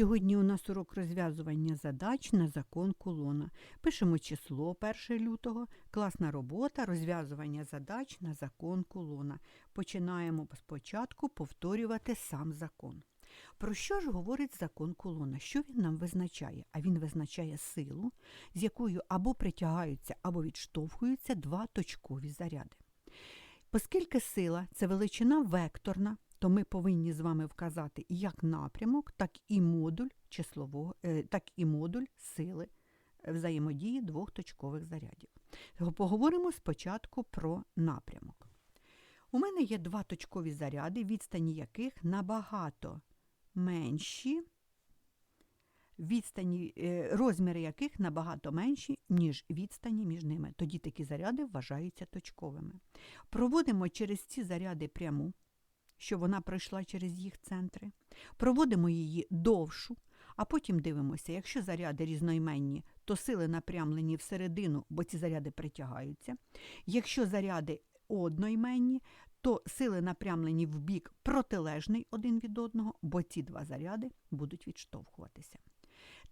Сьогодні у нас урок розв'язування задач на закон кулона. Пишемо число 1 лютого, класна робота, розв'язування задач на закон кулона. Починаємо спочатку повторювати сам закон. Про що ж говорить закон кулона? Що він нам визначає? А він визначає силу, з якою або притягаються, або відштовхуються два точкові заряди. Оскільки сила це величина векторна, то ми повинні з вами вказати як напрямок, так і модуль числового, е, так і модуль сили взаємодії двох точкових зарядів. Поговоримо спочатку про напрямок. У мене є два точкові заряди, відстані яких набагато менші, відстані, е, розміри яких набагато менші, ніж відстані між ними. Тоді такі заряди вважаються точковими. Проводимо через ці заряди пряму, що вона пройшла через їх центри. Проводимо її довшу, а потім дивимося, якщо заряди різноіменні, то сили напрямлені всередину, бо ці заряди притягаються. Якщо заряди одноіменні, то сили напрямлені в бік протилежний один від одного, бо ці два заряди будуть відштовхуватися.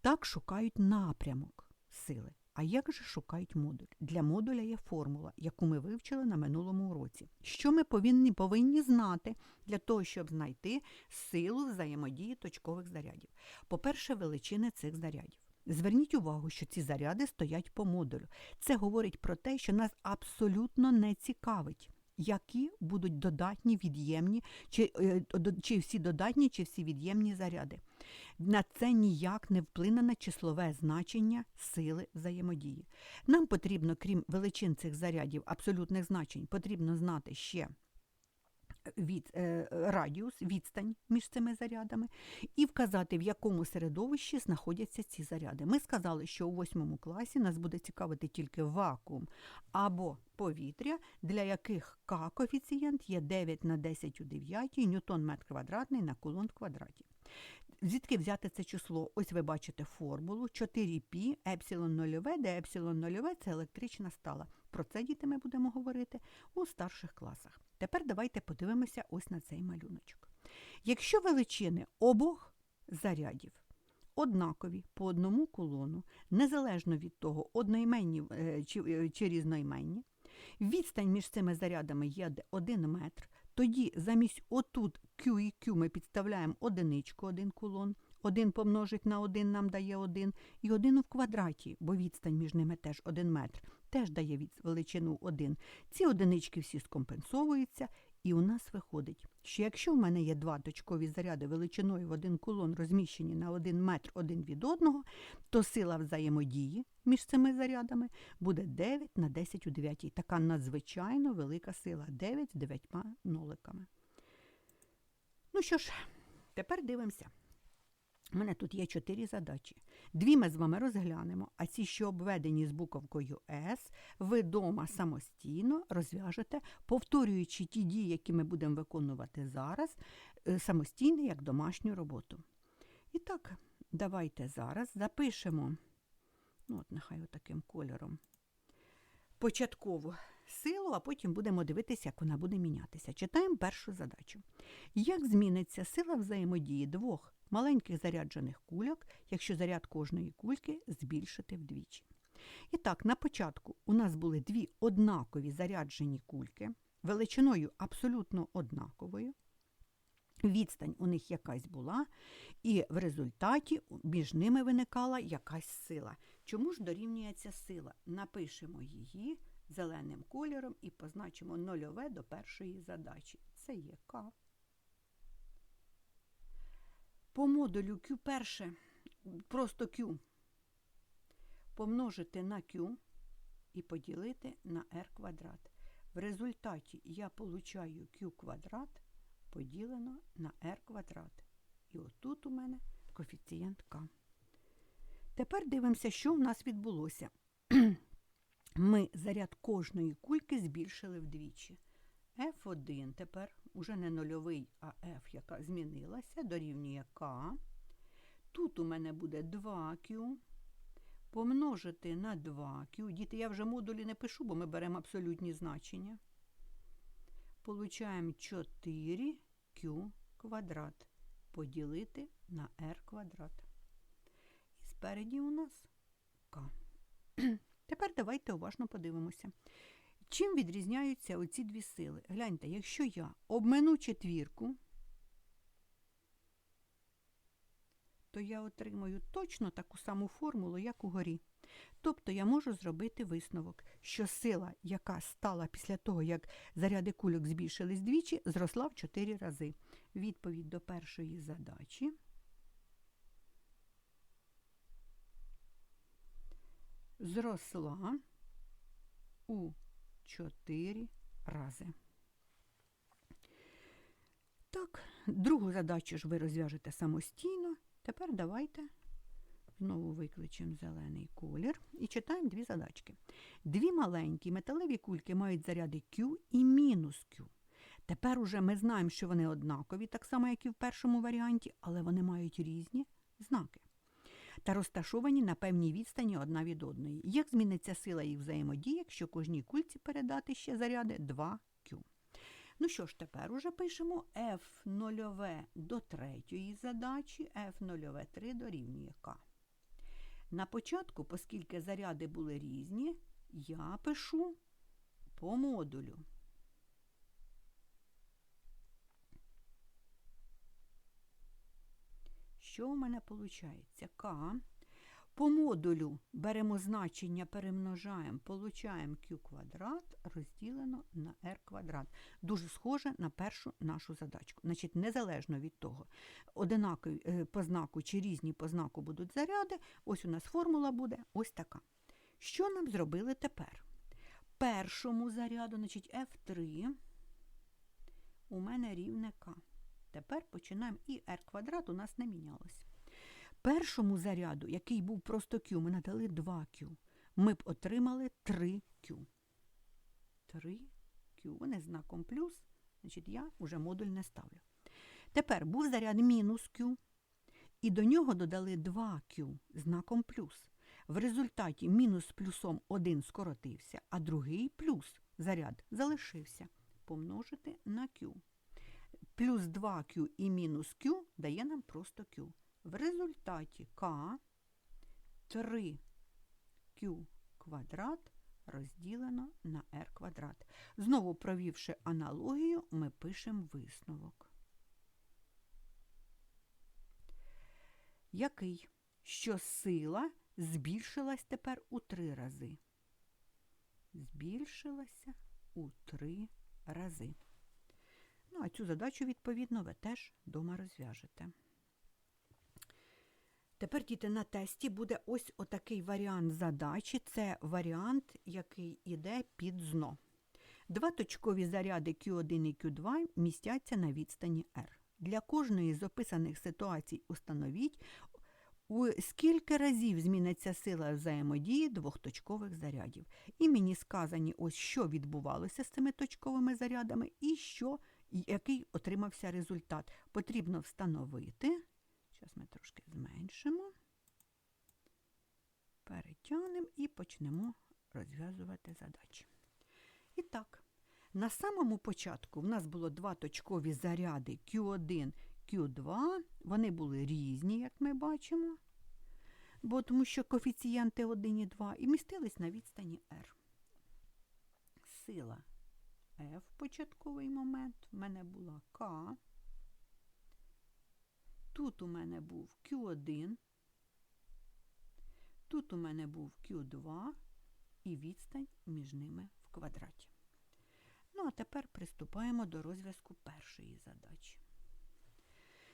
Так шукають напрямок сили. А як же шукають модуль? Для модуля є формула, яку ми вивчили на минулому уроці. Що ми повинні, повинні знати для того, щоб знайти силу взаємодії точкових зарядів? По-перше, величини цих зарядів. Зверніть увагу, що ці заряди стоять по модулю. Це говорить про те, що нас абсолютно не цікавить, які будуть додатні, від'ємні, чи, е, чи всі додатні, чи всі від'ємні заряди. На це ніяк не вплине на числове значення сили взаємодії. Нам потрібно, крім величин цих зарядів, абсолютних значень, потрібно знати ще від, е, радіус, відстань між цими зарядами, і вказати, в якому середовищі знаходяться ці заряди. Ми сказали, що у восьмому класі нас буде цікавити тільки вакуум або повітря, для яких К коефіцієнт є 9 на 10 у 9 ньютон метр квадратний на кулон в квадраті. Звідки взяти це число? Ось ви бачите формулу 4π епсилон нульове, де епсилон нульове – це електрична стала. Про це, діти, ми будемо говорити у старших класах. Тепер давайте подивимося ось на цей малюночок. Якщо величини обох зарядів однакові по одному кулону, незалежно від того, одноіменні е, чи, е, чи різноіменні, відстань між цими зарядами є 1 метр, тоді замість отут Q і Q ми підставляємо одиничку, один кулон, 1 помножить на 1 нам дає 1, і 1 в квадраті, бо відстань між ними теж 1 метр, теж дає від величину 1. Ці одинички всі скомпенсовуються, і у нас виходить, що якщо в мене є два точкові заряди величиною в один кулон розміщені на 1 метр один від одного, то сила взаємодії між цими зарядами буде 9 на 10 у 9. Така надзвичайно велика сила 9 з 9 ноликами. Ну що ж, тепер дивимося. У мене тут є чотири задачі. Дві ми з вами розглянемо, а ці, що обведені з буковкою С, ви дома самостійно розв'яжете, повторюючи ті дії, які ми будемо виконувати зараз, е, самостійно як домашню роботу. І так, давайте зараз запишемо, ну от нехай отаким кольором, початкову силу, а потім будемо дивитися, як вона буде мінятися. Читаємо першу задачу. Як зміниться сила взаємодії двох маленьких заряджених кульок, якщо заряд кожної кульки збільшити вдвічі? І так, на початку у нас були дві однакові заряджені кульки, величиною абсолютно однаковою. Відстань у них якась була, і в результаті між ними виникала якась сила. Чому ж дорівнює ця сила? Напишемо її зеленим кольором і позначимо нульове до першої задачі. Це є К. По модулю Q перше, просто Q помножити на Q і поділити на R квадрат. В результаті я получаю Q квадрат поділено на r квадрат. І отут у мене коефіцієнт К. Тепер дивимося, що в нас відбулося. Ми заряд кожної кульки збільшили вдвічі. F1 тепер уже не нульовий, а F, яка змінилася, дорівнює К. Тут у мене буде 2Q. Помножити на 2Q. Діти, я вже модулі не пишу, бо ми беремо абсолютні значення. Получаємо 4Q квадрат поділити на r квадрат. І спереді у нас k. Тепер давайте уважно подивимося. Чим відрізняються оці дві сили? Гляньте, якщо я обмину четвірку, то я отримую точно таку саму формулу, як угорі. Тобто я можу зробити висновок, що сила, яка стала після того, як заряди кульок збільшились двічі, зросла в 4 рази. Відповідь до першої задачі. Зросла у 4 рази. Так, другу задачу ж ви розв'яжете самостійно. Тепер давайте знову викличемо зелений колір і читаємо дві задачки. Дві маленькі металеві кульки мають заряди Q і мінус Q. Тепер уже ми знаємо, що вони однакові, так само, як і в першому варіанті, але вони мають різні знаки. Та розташовані на певній відстані одна від одної. Як зміниться сила їх взаємодії, якщо кожній кульці передати ще заряди 2Q? Ну що ж, тепер уже пишемо F0 до третьої задачі, F0 3 дорівнює К. На початку, оскільки заряди були різні, я пишу по модулю. Що у мене виходить? К. По модулю беремо значення, перемножаємо, получаємо q квадрат розділено на r квадрат. Дуже схоже на першу нашу задачку. Значить, незалежно від того, одинакові е, по знаку чи різні по знаку будуть заряди, ось у нас формула буде ось така. Що нам зробили тепер? Першому заряду, значить, F3 у мене рівне К. Тепер починаємо і r квадрат у нас не мінялося. Першому заряду, який був просто Q, ми надали 2Q. Ми б отримали 3Q. 3Q. Вони знаком плюс, значить я вже модуль не ставлю. Тепер був заряд мінус Q, і до нього додали 2Q знаком плюс. В результаті мінус з плюсом один скоротився, а другий плюс заряд залишився. Помножити на Q. Плюс 2Q і мінус Q дає нам просто Q. В результаті К 3Q квадрат розділено на r квадрат. Знову провівши аналогію, ми пишемо висновок. Який? Що сила збільшилась тепер у три рази. Збільшилася у три рази. Ну, а цю задачу, відповідно, ви теж вдома розв'яжете. Тепер, діти, на тесті буде ось отакий варіант задачі. Це варіант, який йде під зно. Два точкові заряди Q1 і Q2 містяться на відстані R. Для кожної з описаних ситуацій установіть, скільки разів зміниться сила взаємодії двох точкових зарядів. І мені сказані, ось що відбувалося з цими точковими зарядами, і що, який отримався результат. Потрібно встановити. Зараз ми трошки зменшимо, перетягнемо і почнемо розв'язувати задачі. І так, на самому початку в нас було два точкові заряди Q1, Q2. Вони були різні, як ми бачимо, бо тому що коефіцієнти 1 і 2 і містились на відстані R. Сила F початковий момент в мене була К. Тут у мене був Q1, тут у мене був Q2 і відстань між ними в квадраті. Ну, а тепер приступаємо до розв'язку першої задачі.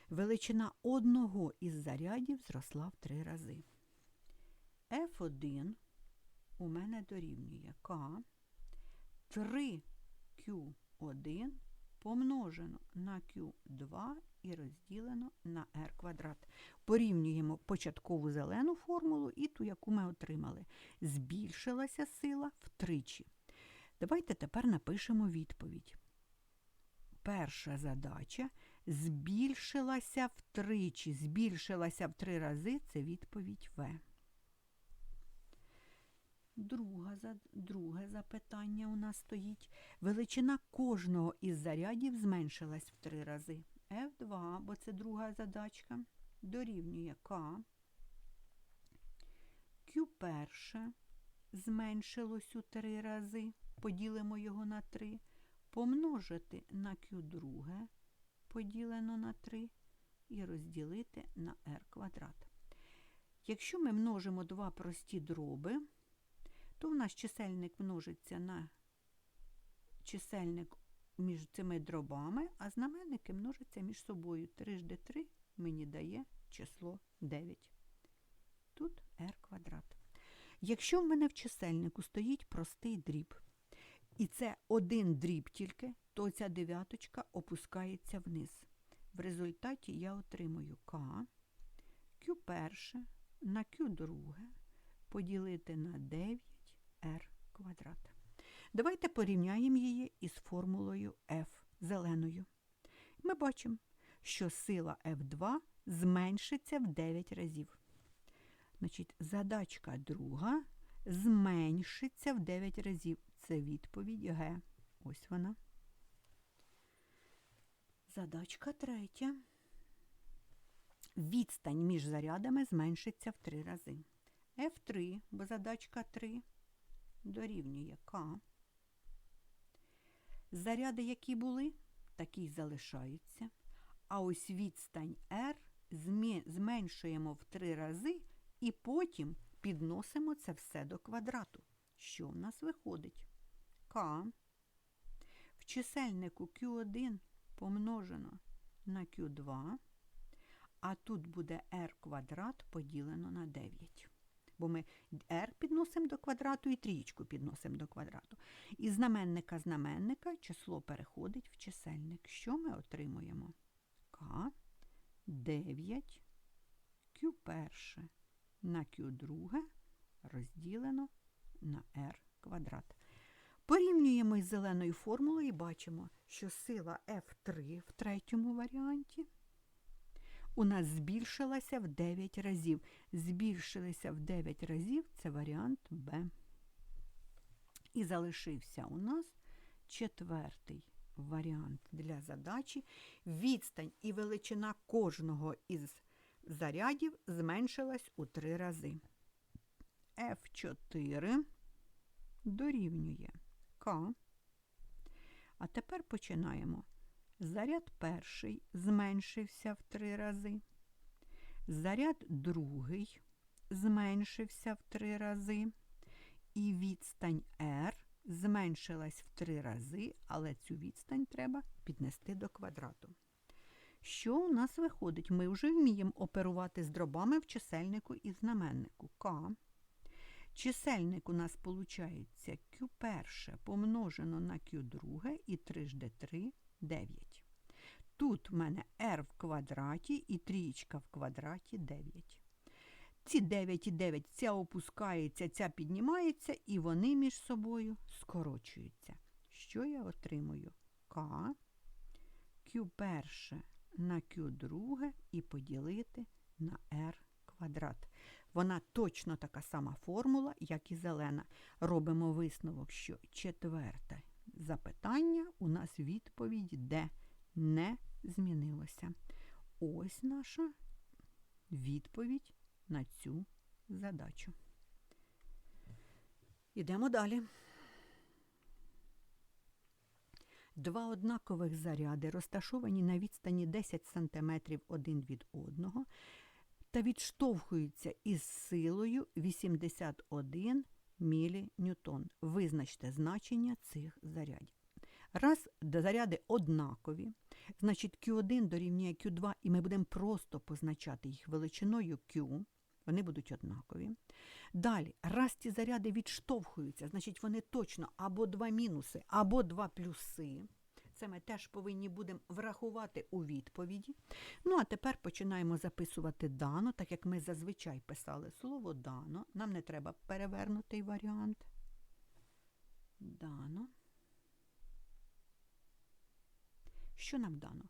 Величина одного із зарядів зросла в три рази. F1 у мене дорівнює К 3Q1 помножено на Q2 і розділено на r квадрат. Порівнюємо початкову зелену формулу і ту, яку ми отримали. Збільшилася сила втричі. Давайте тепер напишемо відповідь. Перша задача збільшилася втричі. Збільшилася в три рази це відповідь В. Друга, Друге запитання у нас стоїть. Величина кожного із зарядів зменшилась в три рази. F2, бо це друга задачка. дорівнює К. Q перше зменшилось у три рази, поділимо його на 3, помножити на Q друге, поділено на 3, і розділити на r квадрат. Якщо ми множимо два прості дроби, то в нас чисельник множиться на чисельник між цими дробами, а знаменники множаться між собою. 3 жди 3 мені дає число 9. Тут r квадрат. Якщо в мене в чисельнику стоїть простий дріб, і це один дріб тільки, то ця дев'яточка опускається вниз. В результаті я отримую К, Q перше на Q друге поділити на 9r квадрат. Давайте порівняємо її із формулою F зеленою. Ми бачимо, що сила F2 зменшиться в 9 разів. Значить, задачка друга зменшиться в 9 разів. Це відповідь Г. Ось вона. Задачка третя. Відстань між зарядами зменшиться в 3 рази. F3, бо задачка 3 дорівнює К. Заряди, які були, такі й залишаються. А ось відстань R зменшуємо в 3 рази і потім підносимо це все до квадрату. Що в нас виходить? К в чисельнику Q1 помножено на Q2, а тут буде r квадрат поділено на 9. Бо ми r підносимо до квадрату і трієчку підносимо до квадрату. І знаменника знаменника число переходить в чисельник. Що ми отримуємо? К 9 Q перше на Q друге розділено на r квадрат. Порівнюємо із зеленою формулою і бачимо, що сила F3 в третьому варіанті у нас збільшилася в 9 разів. Збільшилася в 9 разів це варіант Б. І залишився у нас четвертий варіант для задачі. Відстань і величина кожного із зарядів зменшилась у 3 рази. F4 дорівнює К. А тепер починаємо. Заряд перший зменшився в три рази. Заряд другий зменшився в три рази. І відстань R зменшилась в три рази, але цю відстань треба піднести до квадрату. Що у нас виходить? Ми вже вміємо оперувати з дробами в чисельнику і знаменнику К. Чисельник у нас виходить Q перше помножено на Q друге і 3 жди 3 9. Тут в мене r в квадраті і трієчка в квадраті 9. Ці 9 і 9 ця опускається, ця піднімається, і вони між собою скорочуються. Що я отримую? К, Q перше на Q друге і поділити на r квадрат. Вона точно така сама формула, як і зелена. Робимо висновок, що четверте запитання у нас відповідь Д не змінилося. Ось наша відповідь на цю задачу. Ідемо далі. Два однакових заряди розташовані на відстані 10 см один від одного та відштовхуються із силою 81 міліньютон. Визначте значення цих зарядів. Раз заряди однакові, значить Q1 дорівнює Q2, і ми будемо просто позначати їх величиною Q, вони будуть однакові. Далі, раз ці заряди відштовхуються, значить вони точно або два мінуси, або два плюси. Це ми теж повинні будемо врахувати у відповіді. Ну, а тепер починаємо записувати дано, так як ми зазвичай писали слово дано. Нам не треба перевернутий варіант. Дано. Що нам дано?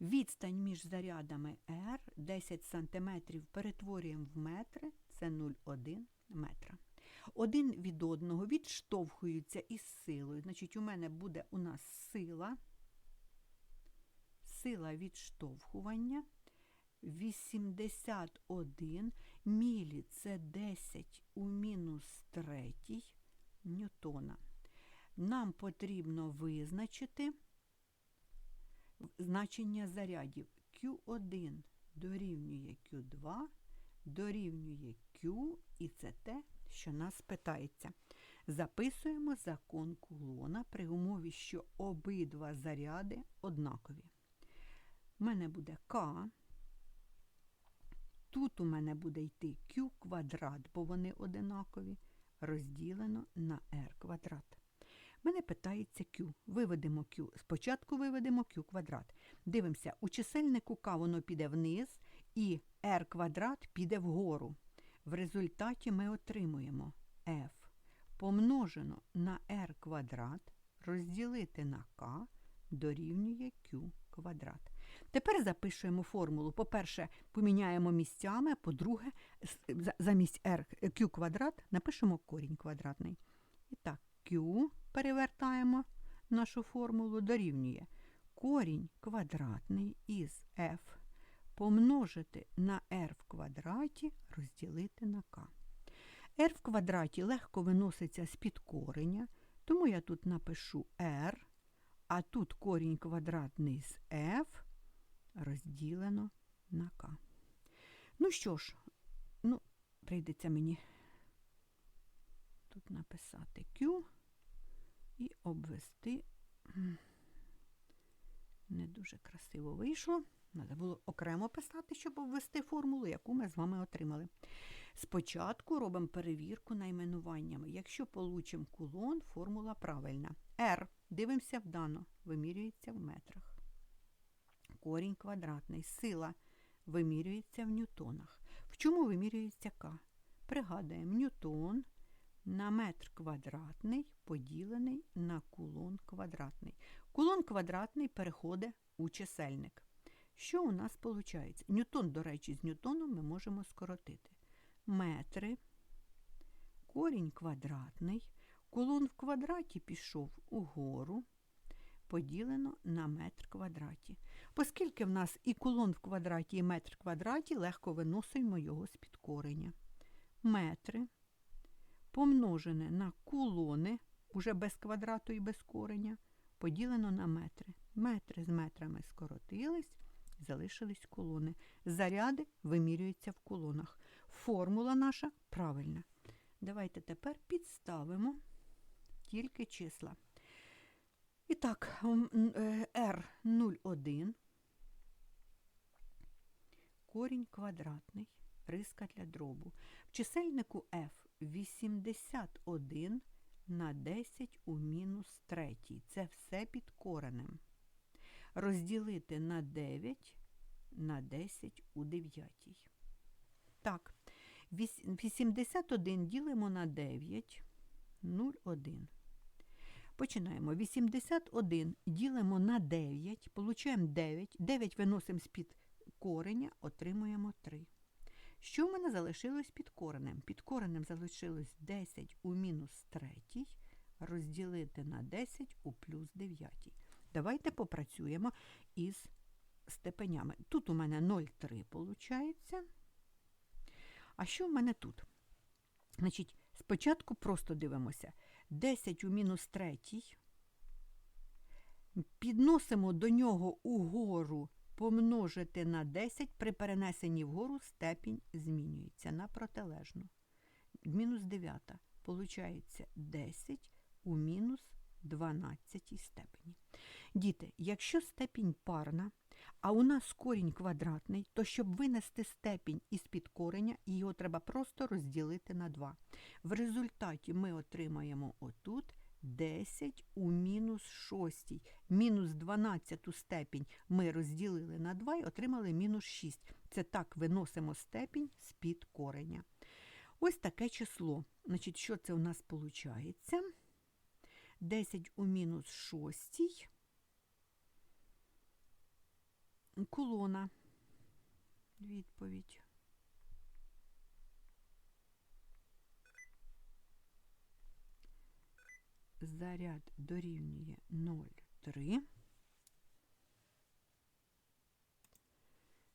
Відстань між зарядами R 10 см перетворюємо в метри, це 0,1 метра. Один від одного відштовхуються із силою. Значить, у мене буде у нас сила, сила відштовхування 81 мілі це 10 у мінус третій ньютона. Нам потрібно визначити значення зарядів Q1 дорівнює Q2, дорівнює Q, і це те, що нас питається. Записуємо закон кулона при умові, що обидва заряди однакові. У мене буде К. Тут у мене буде йти Q квадрат, бо вони одинакові, розділено на R квадрат. Мене питається Q. Виведемо Q. Спочатку виведемо Q квадрат. Дивимося, у чисельнику К воно піде вниз, і R квадрат піде вгору. В результаті ми отримуємо F помножено на R квадрат розділити на К дорівнює Q квадрат. Тепер запишуємо формулу. По-перше, поміняємо місцями, по-друге, замість R Q квадрат напишемо корінь квадратний. І так, Q перевертаємо нашу формулу, дорівнює корінь квадратний із F помножити на R в квадраті розділити на К. R в квадраті легко виноситься з-під кореня, тому я тут напишу R, а тут корінь квадратний з F розділено на К. Ну що ж, ну, прийдеться мені тут написати Q і обвести. Не дуже красиво вийшло. Треба було окремо писати, щоб обвести формулу, яку ми з вами отримали. Спочатку робимо перевірку найменуваннями. Якщо получимо кулон, формула правильна. R. Дивимося вдано, вимірюється в метрах. Корінь квадратний. Сила вимірюється в ньютонах. В чому вимірюється К? Пригадуємо, ньютон на метр квадратний поділений на кулон квадратний. Кулон квадратний переходить у чисельник. Що у нас виходить? Ньютон, до речі, з ньютоном ми можемо скоротити. Метри, корінь квадратний, кулон в квадраті пішов угору, поділено на метр квадраті. Оскільки в нас і кулон в квадраті, і метр квадраті, легко виносимо його з-під кореня. Метри помножене на кулони, уже без квадрату і без кореня, поділено на метри. Метри з метрами скоротились, залишились колони. Заряди вимірюються в колонах. Формула наша правильна. Давайте тепер підставимо тільки числа. І так, R01, корінь квадратний, риска для дробу. В чисельнику F 81 на 10 у мінус 3. Це все під коренем. Розділити на 9 на 10 у 9. Так, 81 ділимо на 9, 0,1. Починаємо. 81 ділимо на 9, получаємо 9. 9 виносимо з-під кореня, отримуємо 3. Що в мене залишилось під коренем? Під коренем залишилось 10 у мінус 3 розділити на 10 у плюс 9. Давайте попрацюємо із степенями. Тут у мене 0,3 виходить. А що в мене тут? Значить, спочатку просто дивимося. 10 у мінус 3. Підносимо до нього угору помножити на 10, при перенесенні вгору степінь змінюється на протилежну. Мінус 9. Получається 10 у мінус 12 степені. Діти, якщо степінь парна, а у нас корінь квадратний, то щоб винести степінь із-під кореня, його треба просто розділити на 2. В результаті ми отримаємо отут 10 у мінус 6. Мінус 12 степінь ми розділили на 2 і отримали мінус 6. Це так виносимо степінь з-під кореня. Ось таке число. Значить, Що це у нас виходить? 10 у мінус 6. Колона. Відповідь. заряд дорівнює 0,3.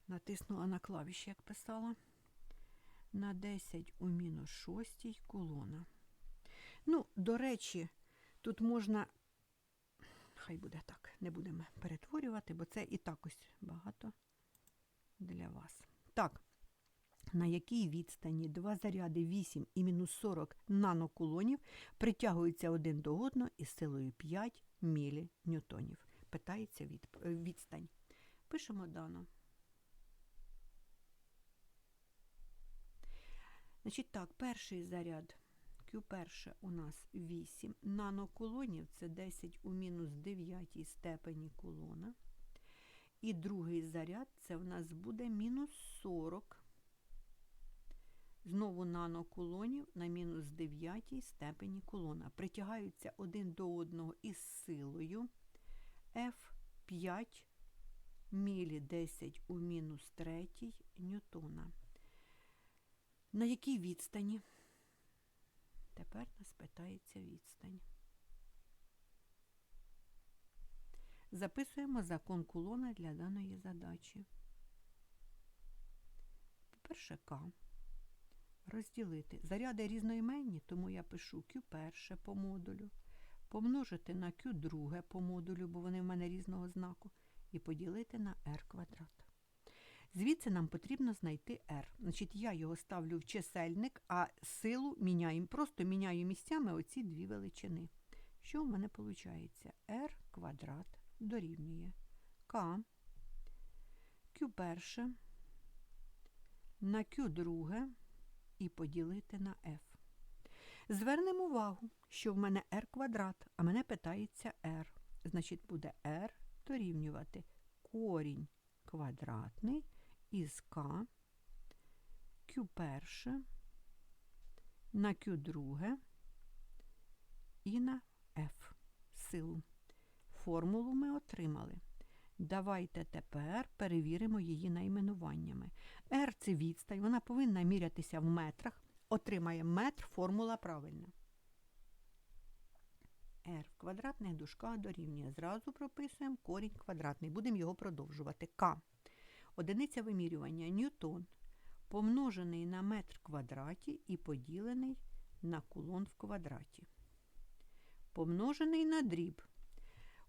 Натиснула на клавіші, як писала. На 10 у мінус 6 колона. Ну, до речі, тут можна, хай буде так, не будемо перетворювати, бо це і так ось багато для вас. Так, на якій відстані два заряди 8 і мінус 40 нанокулонів притягуються один до одного із силою 5 міліньютонів. Питається від, відстань. Пишемо дано. Значить так, перший заряд Q1 у нас 8 нанокулонів, це 10 у мінус 9 степені кулона. І другий заряд це в нас буде мінус 40. Знову нанокулонів на мінус 9 степені кулона. Притягаються один до одного із силою F5 мілі 10 у мінус 3 ньютона. На якій відстані? Тепер нас питається відстань. Записуємо закон кулона для даної задачі. По-перше, К. Розділити. Заряди різноіменні, тому я пишу Q1 по модулю, помножити на Q2 по модулю, бо вони в мене різного знаку, і поділити на r квадрат. Звідси нам потрібно знайти r. Значить, я його ставлю в чисельник, а силу міняємо. Просто міняю місцями оці дві величини. Що в мене виходить? r квадрат дорівнює К, Q1 на Q2 і поділити на F. Звернемо увагу, що в мене r квадрат, а мене питається r. Значить, буде r дорівнювати корінь квадратний із К, Q1 на Q2 і на F силу. Формулу ми отримали. Давайте тепер перевіримо її найменуваннями. R – це відстань, вона повинна мірятися в метрах. Отримає метр, формула правильна. R в квадратних дужках дорівнює. Зразу прописуємо корінь квадратний. Будемо його продовжувати. К. Одиниця вимірювання ньютон, помножений на метр квадраті і поділений на кулон в квадраті. Помножений на дріб.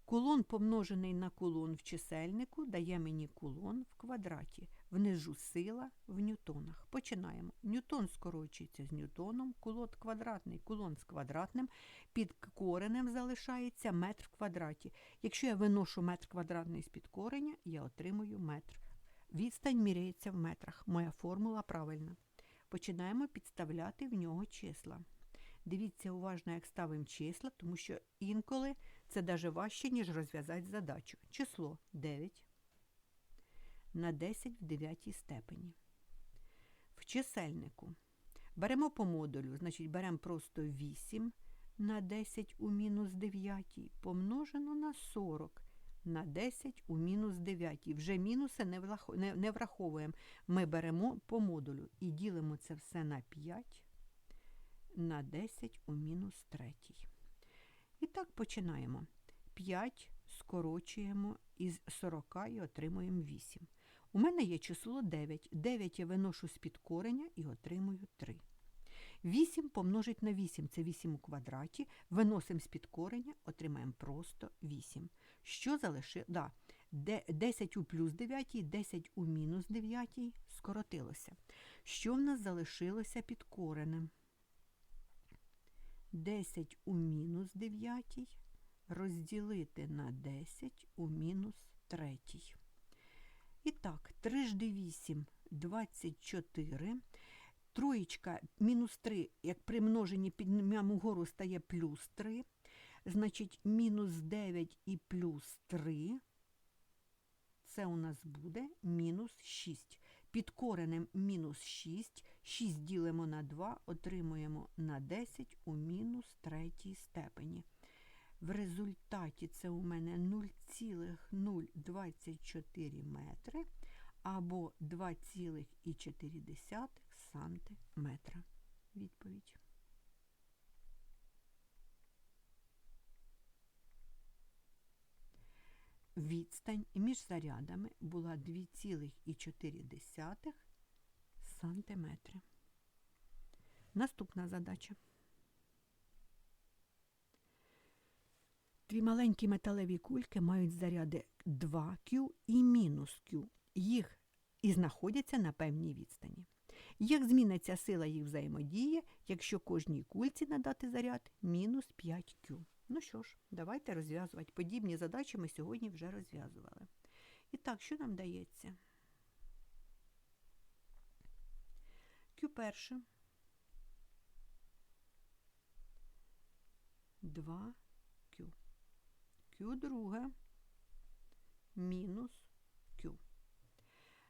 Кулон, помножений на кулон в чисельнику, дає мені кулон в квадраті. Внизу сила в ньютонах. Починаємо. Ньютон скорочується з ньютоном, кулон квадратний, кулон з квадратним, під коренем залишається метр в квадраті. Якщо я виношу метр квадратний з-під кореня, я отримую метр. Відстань міряється в метрах. Моя формула правильна. Починаємо підставляти в нього числа. Дивіться уважно, як ставимо числа, тому що інколи це навіть важче, ніж розв'язати задачу. Число 9 на 10 в 9 степені. В чисельнику беремо по модулю, значить беремо просто 8 на 10 у мінус 9 помножено на 40 на 10 у мінус 9. Вже мінуси не враховуємо. Ми беремо по модулю і ділимо це все на 5 на 10 у мінус 3. І так починаємо. 5 скорочуємо із 40 і отримуємо 8. У мене є число 9. 9 я виношу з-під кореня і отримую 3. 8 помножить на 8 це 8 у квадраті. Виносимо з-під кореня, отримаємо просто 8. Що залишило? Да, 10 у плюс 9, 10 у мінус 9 скоротилося. Що в нас залишилося під коренем? 10 у мінус 9 розділити на 10 у мінус 3. І так, 3 жди 8 24. Троєчка мінус 3, як при множенні піднімемо вгору, стає плюс 3. Значить, мінус 9 і плюс 3. Це у нас буде мінус 6. Під коренем мінус 6. 6 ділимо на 2, отримуємо на 10 у мінус третій степені. В результаті це у мене 0,024 метри або 2,4 сантиметра. Відповідь. Відстань між зарядами була 2,4 сантиметри. Наступна задача. Дві маленькі металеві кульки мають заряди 2Q і мінус Q. Їх і знаходяться на певній відстані. Як зміниться сила їх взаємодії, якщо кожній кульці надати заряд мінус 5Q? Ну що ж, давайте розв'язувати. Подібні задачі ми сьогодні вже розв'язували. І так, що нам дається? Q перше. 2Q. Q друге. Мінус Q.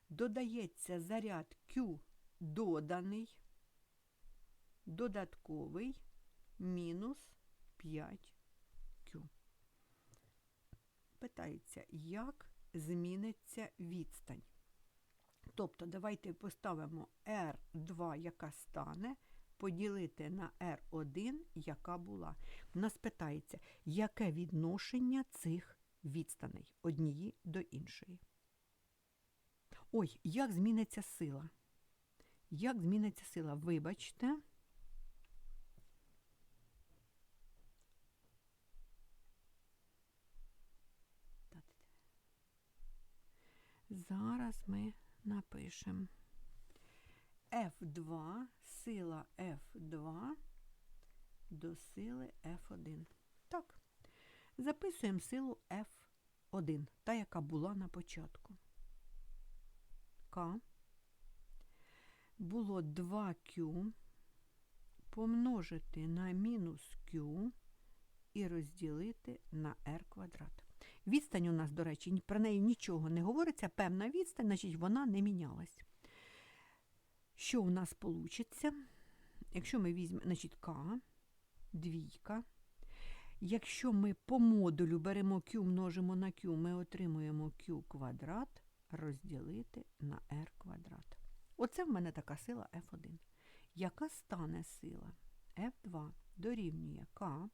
Додається заряд Q доданий, додатковий, мінус 5Q. Питається, як зміниться відстань? Тобто, давайте поставимо R2, яка стане, поділити на R1, яка була. Нас питається, яке відношення цих відстаней однієї до іншої. Ой, як зміниться сила? Як зміниться сила? Вибачте. Зараз ми напишемо F2, сила F2 до сили F1. Так, записуємо силу F1, та, яка була на початку. К було 2Q помножити на мінус Q і розділити на R квадрат. Відстань у нас, до речі, про неї нічого не говориться. Певна відстань, значить вона не мінялась. Що у нас вийде? Якщо ми візьмемо, значить, К, двійка. Якщо ми по модулю беремо Q, множимо на Q, ми отримуємо Q квадрат розділити на R квадрат. Оце в мене така сила F1. Яка стане сила? F2 дорівнює К.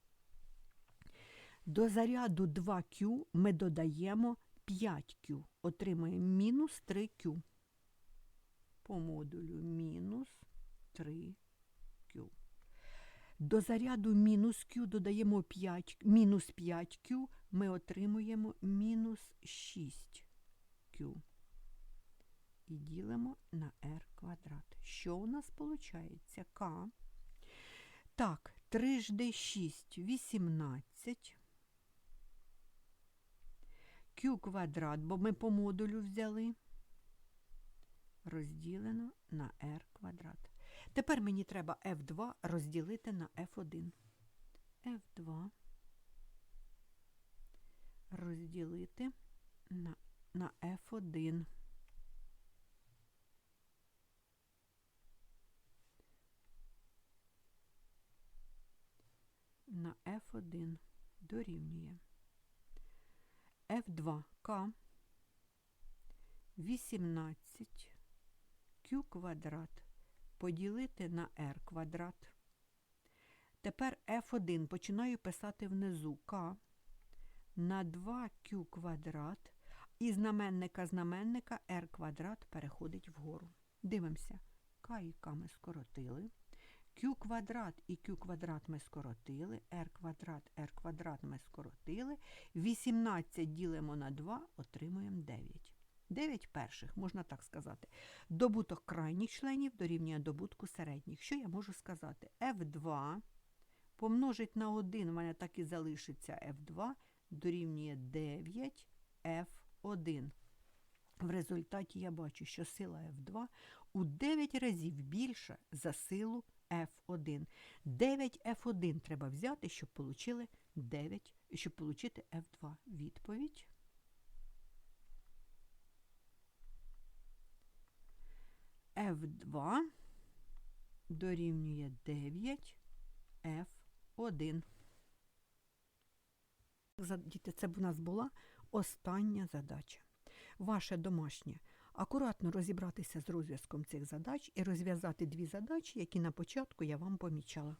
До заряду 2Q ми додаємо 5Q, отримаємо мінус 3Q. По модулю мінус 3Q. До заряду мінус Q додаємо 5, мінус 5Q, ми отримуємо мінус 6Q. І ділимо на r квадрат. Що у нас виходить? К. Так, 3 жди 6 18. Q квадрат, бо ми по модулю взяли. Розділено на r квадрат. Тепер мені треба F2 розділити на F1. F2 розділити на, на F1. На F1 дорівнює F2К 18 Q квадрат поділити на R квадрат. Тепер F1 починаю писати внизу К на 2Q квадрат і знаменника знаменника R квадрат переходить вгору. Дивимося, К і К ми скоротили. Q квадрат і Q квадрат ми скоротили, R квадрат, R квадрат ми скоротили. 18 ділимо на 2, отримуємо 9. 9 перших, можна так сказати. Добуток крайніх членів дорівнює добутку середніх. Що я можу сказати? F2 помножить на 1, у мене так і залишиться F2, дорівнює 9 F1. В результаті я бачу, що сила F2 у 9 разів більша за силу F1. 9 F1 треба взяти, щоб отримали 9, щоб отримати F2. Відповідь. F2 дорівнює 9 F1. Діти, це б у нас була остання задача. Ваше домашнє. Акуратно розібратися з розв'язком цих задач і розв'язати дві задачі, які на початку я вам помічала.